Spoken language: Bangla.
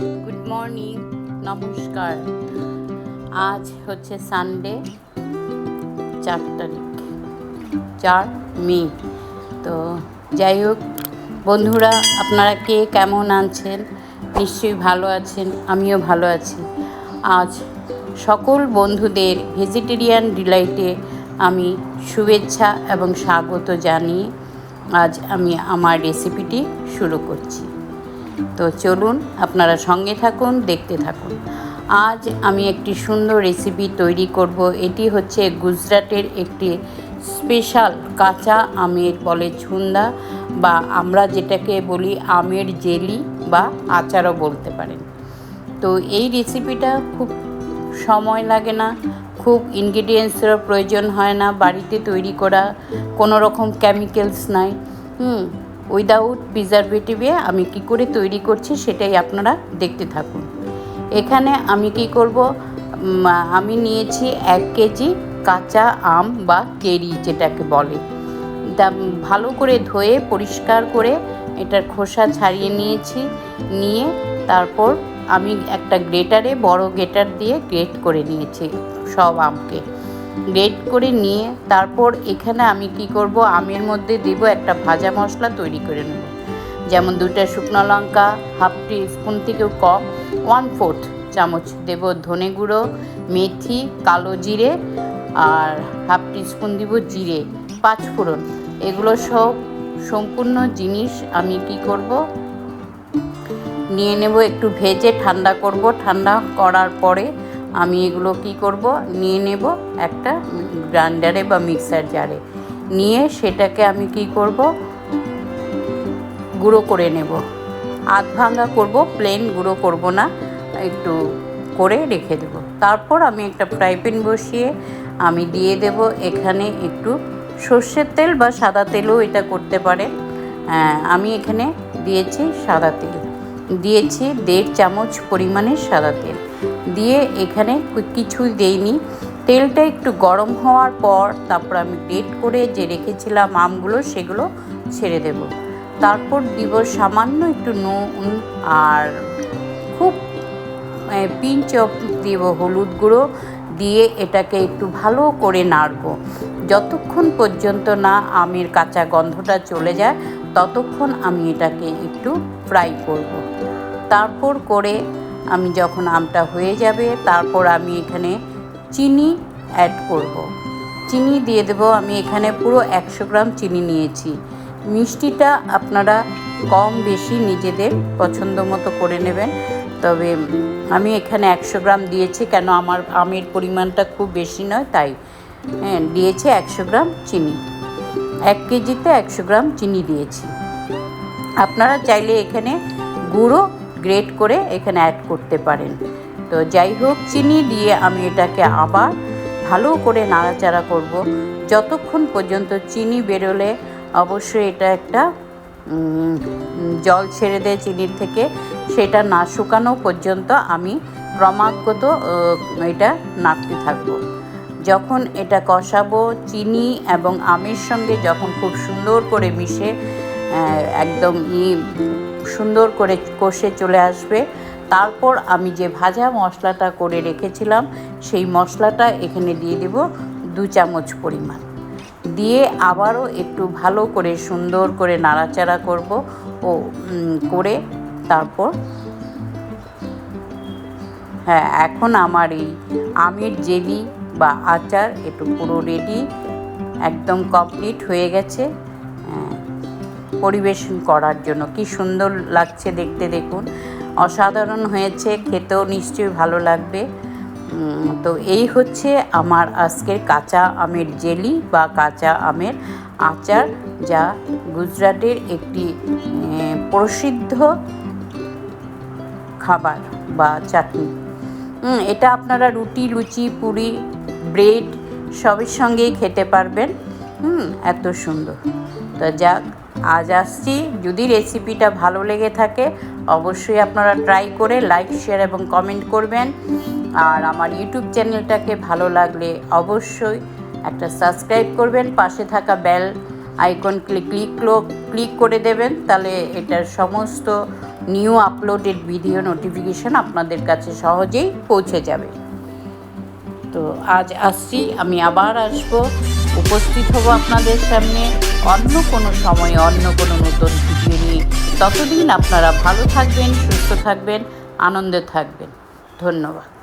গুড মর্নিং নমস্কার আজ হচ্ছে সানডে চার তারিখ। চার মে। তো যাই হোক, বন্ধুরা, আপনারা কে কেমন আছেন? নিশ্চয়ই ভালো আছেন, আমিও ভালো আছি। আজ সকল বন্ধুদের ভেজিটেরিয়ান ডিলাইটে আমি শুভেচ্ছা এবং স্বাগত জানিয়ে আজ আমি আমার রেসিপিটি শুরু করছি। তো চলুন আপনারা সঙ্গে থাকুন, দেখতে থাকুন। আজ আমি একটি সুন্দর রেসিপি তৈরি করব। এটি হচ্ছে গুজরাটের একটি স্পেশাল কাঁচা আমের বলে ছুন্দা বা আমরা যেটাকে বলি আমের জেলি বা আচারও বলতে পারেন। তো এই রেসিপিটা খুব সময় লাগে না, খুব ইনগ্রিডিয়েন্টসেরও প্রয়োজন হয় না, বাড়িতে তৈরি করা কোনো রকম কেমিক্যালস নাই। হুম উইদাউট প্রিজারভেটিভে আমি কি করে তৈরি করছি সেটাই আপনারা দেখতে থাকুন। এখানে আমি কি করব? আমি নিয়েছি এক কেজি কাঁচা আম বা কেরি যেটাকে বলে। তা ভালো করে ধুয়ে, পরিষ্কার করে এটার খোসা ছাড়িয়ে নিয়েছি। নিয়ে তারপর আমি একটা গ্রেটারে বড় গ্রেটার দিয়ে গ্রেট করে নিয়েছি সব আমকে। গ্রেট করে নিয়ে তারপর এখানে আমি কি করব? আমের মধ্যে দেব একটা ভাজা মশলা তৈরি করে নেব। যেমন দুটা শুকনো লঙ্কা, হাফ টি স্পুন থেকেও কম ওয়ান ফোর্থ চামচ দেব ধনে গুঁড়ো, মেথি, কালো জিরে আর হাফ টি স্পুন দিব জিরে, পাঁচ ফোড়ন। এগুলো সব সম্পূর্ণ জিনিস আমি কি করব? নিয়ে নেব, একটু ভেজে ঠান্ডা করব। ঠান্ডা করার পরে আমি এগুলো কি করব? নিয়ে নেব একটা গ্রাইন্ডারে বা মিক্সার জারে। নিয়ে সেটাকে আমি কি করব? গুঁড়ো করে নেব। আধ ভাঙা করব প্লেন গুঁড়ো করব না একটু করে রেখে দেব। তারপর আমি একটা ফ্রাই প্যান বসিয়ে আমি দিয়ে দেব। এখানে একটু সর্ষের তেল বা সাদা তেলও এটা করতে পারে হ্যাঁ, আমি এখানে দিয়েছি সাদা তেল। দিয়েছি দেড় চামচ পরিমাণে সাদা তেল। দিয়ে এখানে কিছুই দেইনি। তেলটা একটু গরম হওয়ার পর তারপর আমি গ্রেট করে যে রেখেছিলাম আমগুলো, সেগুলো ছেড়ে দেব। তারপর দিব সামান্য একটু নুন আর খুব পিঞ্চ দিব হলুদ গুঁড়ো দিয়ে এটাকে একটু ভালো করে নাড়ব। যতক্ষণ পর্যন্ত না আমের কাঁচা গন্ধটা চলে যায়, ততক্ষণ আমি এটাকে একটু ফ্রাই করব। তারপর করে আমি যখন আমটা হয়ে যাবে, তারপর আমি এখানে চিনি অ্যাড করব। চিনি দিয়ে দেবো, আমি এখানে পুরো একশো গ্রাম চিনি নিয়েছি। মিষ্টিটা আপনারা কম বেশি নিজেদের পছন্দ মতো করে নেবেন। তবে আমি এখানে একশো গ্রাম দিয়েছি, কেন আমার আমের পরিমাণটা খুব বেশি নয়, তাই। হ্যাঁ দিয়েছি একশো গ্রাম চিনি। এক কেজিতে একশো গ্রাম চিনি দিয়েছি। আপনারা চাইলে এখানে গুঁড়ো গ্রেট করে এখানে অ্যাড করতে পারেন। তো যাই হোক, চিনি দিয়ে আমি এটাকে আবার ভালো করে নাড়াচাড়া করব। যতক্ষণ পর্যন্ত চিনি বেরোলে অবশ্যই এটা একটা জল ছেড়ে দেয় চিনির থেকে। সেটা না শুকানো পর্যন্ত আমি ক্রমাগত এটা নাড়তে থাকব। যখন এটা কষাবো, চিনি এবং আমের সঙ্গে যখন খুব সুন্দর করে মিশে একদম ই সুন্দর করে কষে চলে আসবে। তারপর আমি যে ভাজা মশলাটা করে রেখেছিলাম, সেই মশলাটা এখানে দিয়ে দেব দু চামচ পরিমাণ। দিয়ে আবারও একটু ভালো করে সুন্দর করে নাড়াচাড়া করব ও করে তারপর হ্যাঁ এখন আমার এই আমের জেলি বা আচার একটু পুরো রেডি একদম কমপ্লিট হয়ে গেছে। পরিবেশন করার জন্য। কি সুন্দর লাগছে দেখতে দেখুন। অসাধারণ হয়েছে, খেতেও নিশ্চয়ই ভালো লাগবে। তো এই হচ্ছে আমার আজকের কাঁচা আমের জেলি বা কাঁচা আমের আচার, যা গুজরাটের একটি প্রসিদ্ধ খাবার বা চাটনি। এটা আপনারা রুটি, লুচি, পুরি, ব্রেড সবের সঙ্গেই খেতে পারবেন। হুম, এত সুন্দর। তো যাক আজ আসছি। যদি রেসিপিটা ভালো লেগে থাকে, অবশ্যই আপনারা ট্রাই করে লাইক শেয়ার এবং কমেন্ট করবেন। আর আমার ইউটিউব চ্যানেলটাকে ভালো লাগলে অবশ্যই একটা সাবস্ক্রাইব করবেন। পাশে থাকা bell icon click click click করে দেবেন। তাহলে এটার সমস্ত নিউ আপলোডেড ভিডিও নোটিফিকেশন আপনাদের কাছে সহজেই পৌঁছে যাবে। তো আজ আসছি, আমি আবার আসব। উপস্থিত হব আপনাদের সামনে। অন্য কোনো সময়ে, অন্য কোনো নতুন ভিডিও নিয়ে। ততদিন আপনারা ভালো থাকবেন, সুস্থ থাকবেন, আনন্দে থাকবেন। ধন্যবাদ।